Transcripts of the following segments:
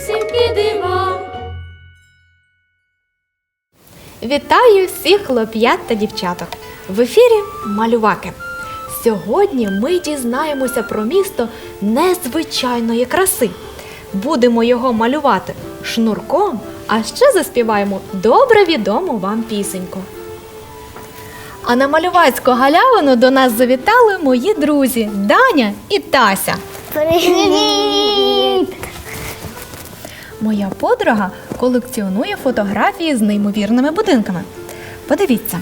Страшнісінькі дива. Вітаю всіх хлоп'ят та дівчаток! В ефірі Малюваки. Сьогодні ми дізнаємося про місто незвичайної краси. Будемо його малювати шнурком, а ще заспіваємо добре відому вам пісеньку. А на малювацьку галявину до нас завітали мої друзі Даня і Тася. Привіт! Моя подруга колекціонує фотографії з неймовірними будинками. Подивіться,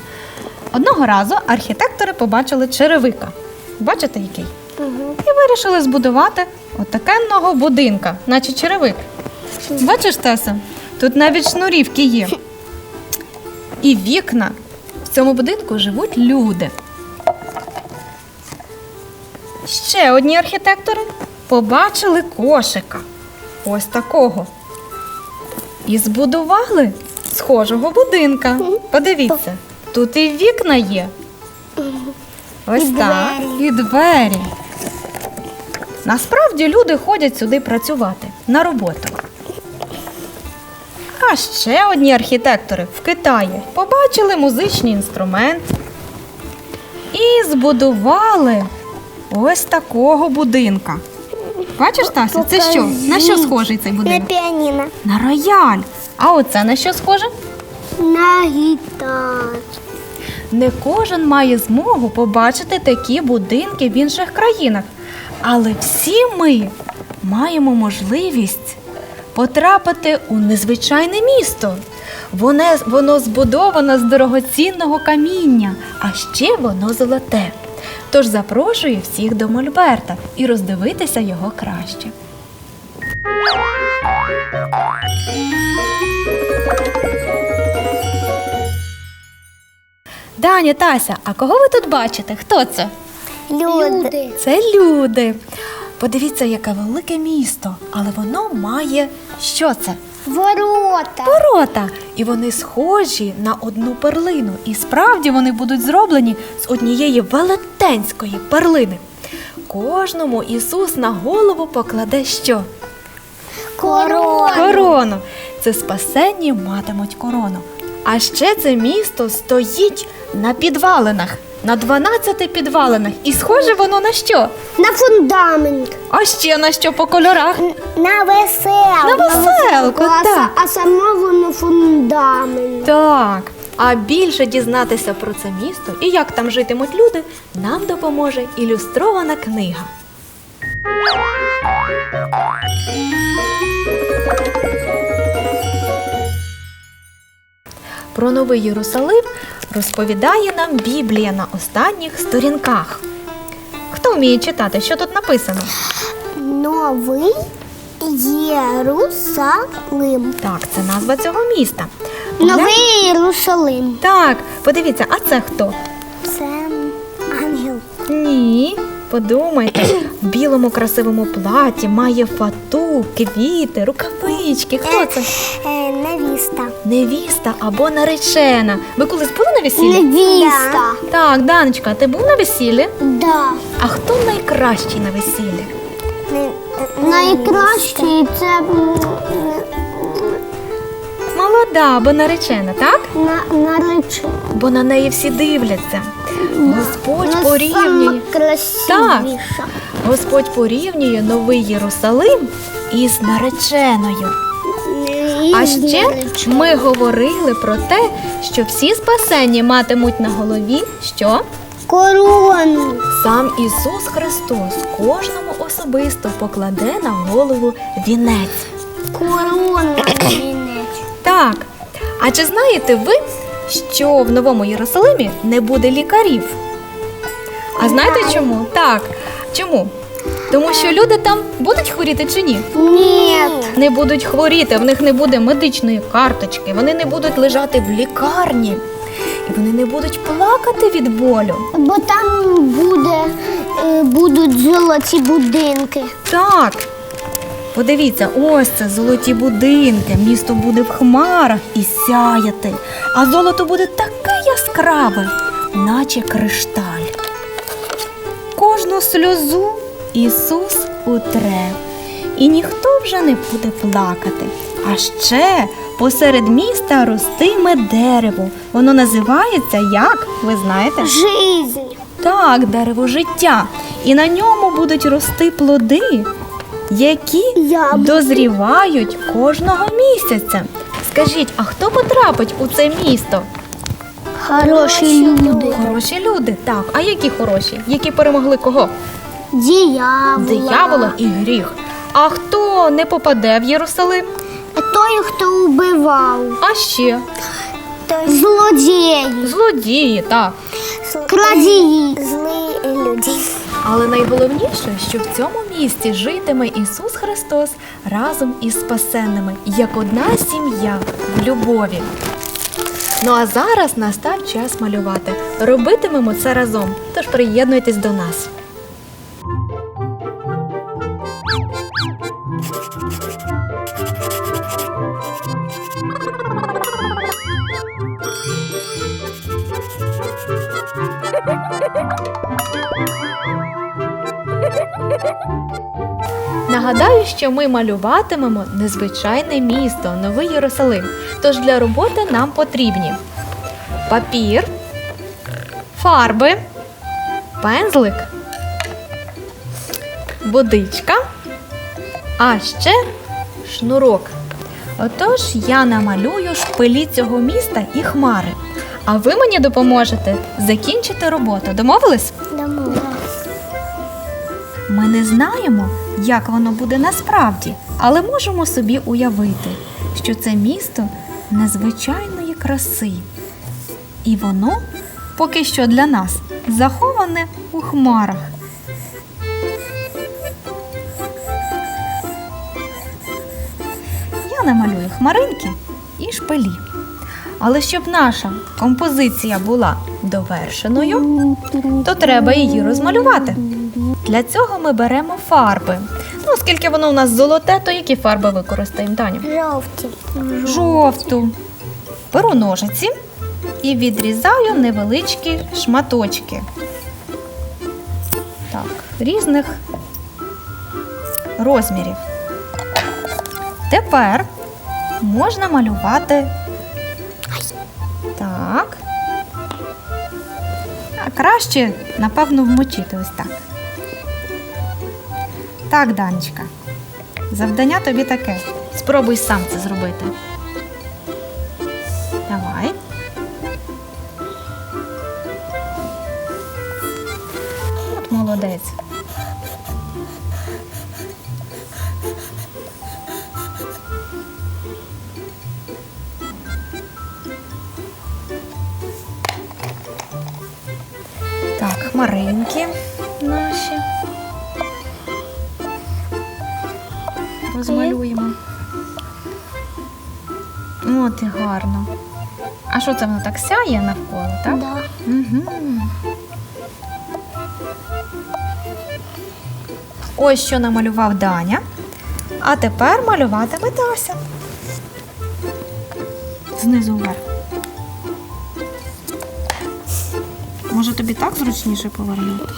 одного разу архітектори побачили черевика. Бачите, який? І вирішили збудувати отакенного будинка, наче черевик. Бачиш, Теса? Тут навіть шнурівки є. І вікна. В цьому будинку живуть люди. Ще одні архітектори побачили кошика. Ось такого. І збудували схожого будинка. Подивіться, тут і вікна є. Ось так. І двері. Насправді люди ходять сюди працювати на роботу. А ще одні архітектори в Китаї побачили музичний інструмент і збудували ось такого будинка. Бачиш, Тася, це що? На що схожий цей будинок? На піаніно. На рояль. А оце на що схоже? На гітар. Не кожен має змогу побачити такі будинки в інших країнах. Але всі ми маємо можливість потрапити у незвичайне місто. Воно, воно збудовано з дорогоцінного каміння, а ще воно золоте. Тож запрошую всіх до Мольберта і роздивитися його краще. Даня, Тася, а кого ви тут бачите? Хто це? Люди. Це люди. Подивіться, яке велике місто, але воно має що це? Ворота. Ворота. І вони схожі на одну перлину. І справді вони будуть зроблені з однієї велетенської перлини. Кожному Ісус на голову покладе що? Корона. Корону. Це спасенні матимуть корону. А ще це місто стоїть на підвалинах, на 12 підвалинах. І схоже воно на що? На фундамент. А ще на що по кольорах? На веселку. На веселку, а, так. а само воно фундамент. Так. А більше дізнатися про це місто і як там житимуть люди, нам допоможе ілюстрована книга. Про новий Єрусалим розповідає нам Біблія на останніх сторінках. Хто вміє читати, що тут написано? Новий Єрусалим. Так, це назва цього міста. Новий Єрусалим. Так, подивіться, а це хто? Це ангел. Ні, подумайте, в білому красивому платі має фату, квіти, рукавички. Хто це? Е, невіста. Невіста або наречена. Ви колись були на весіллі? Невіста. Так, Даночка, ти був на весіллі? Да. А хто найкращий на весіллі? Найкращий це м, Молода або наречена, так? на, наречена. Бо на неї всі дивляться. Господь порівнює. сама. Господь порівнює новий Єрусалим із нареченою. А ще ми говорили про те, що всі спасені матимуть на голові що? Корону. Сам Ісус Христос кожному особисто покладе на голову вінець. Корону вінець. Так. А чи знаєте ви, що в Новому Єрусалимі не буде лікарів? А знаєте чому? Так. Чому? Тому що люди там будуть хворіти чи ні? Нет. Не будуть хворіти, в них не буде медичної карточки, вони не будуть лежати в лікарні. І вони не будуть плакати від болю. Бо там буде, е, будуть золоті будинки. Так. Подивіться, ось це золоті будинки. Місто буде в хмарах і сяяти, а золото буде таке яскраве, наче кришталь. Кожну сльозу Ісус утре, і ніхто вже не буде плакати. А ще посеред міста ростиме дерево. Воно називається як? Ви знаєте? Жизнь. Так, дерево життя. І на ньому будуть рости плоди, які Яблуки. дозрівають кожного місяця. Скажіть, а хто потрапить у це місто? Хороші люди. Хороші люди, так. А які хороші? Які перемогли кого? Діявола. Диявола і гріх. А хто не попаде в Єрусалим? Той, хто вбивав. А ще Злодії. злодії, так. Крадії. Злі люди. Але найголовніше, що в цьому місті житиме Ісус Христос разом із спасенними, як одна сім'я в любові. Ну а зараз настав час малювати. Робитимемо це разом. Тож приєднуйтесь до нас. Нагадаю, що ми малюватимемо незвичайне місто, новий Єрусалим. Тож для роботи нам потрібні папір, фарби, пензлик, водичка, а ще шнурок. Отож я намалюю шпилі цього міста і хмари. А ви мені допоможете закінчити роботу. Домовились? Не знаємо, як воно буде насправді, але можемо собі уявити, що це місто незвичайної краси. І воно поки що для нас заховане у хмарах. Я намалюю хмаринки і шпилі. Але щоб наша композиція була довершеною, то треба її розмалювати. Для цього ми беремо фарби. Ну, оскільки воно у нас золоте, то які фарби використаємо, Таню? Жовті. Жовту. Беру ножиці і відрізаю невеличкі шматочки. Так, різних розмірів. Тепер можна малювати. Так. А краще, напевно, вмочити ось так. Так, Данечка. Завдання тобі таке. Спробуй сам це зробити. Давай. От молодець. Розмалюємо. От і гарно. А що це воно так сяє навколо, так? Да. Угу. Ось що намалював Даня. А тепер малюватиме Тася. Знизу вверх. Може тобі так зручніше повернути?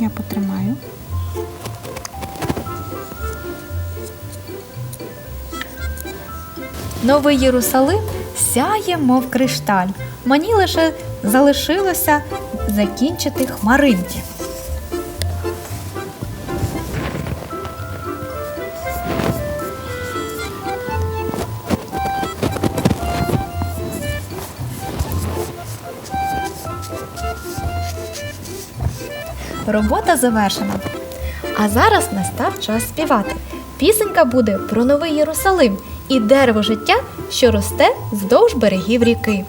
Я потримаю. Новий Єрусалим сяє, мов кришталь. Мені лише залишилося закінчити хмаринки. Робота завершена. А зараз настав час співати. Пісенька буде про новий Єрусалим і дерево життя, що росте вздовж берегів ріки.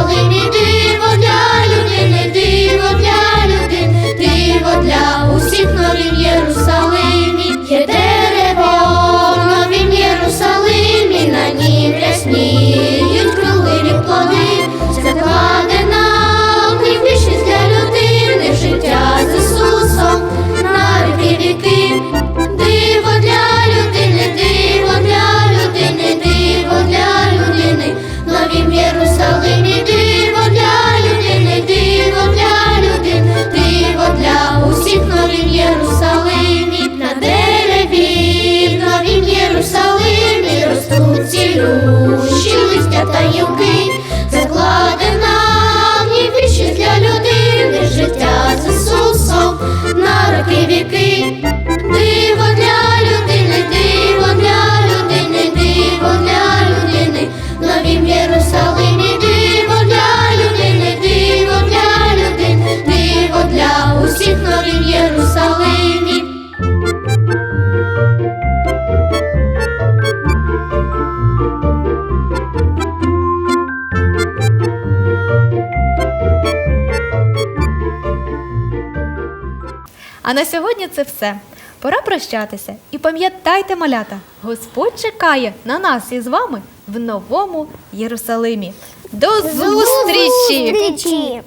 Kalbimi А на сьогодні це все. Пора прощатися. І пам'ятайте, малята, Господь чекає на нас із вами в новому Єрусалимі. До зустрічі! зустрічі!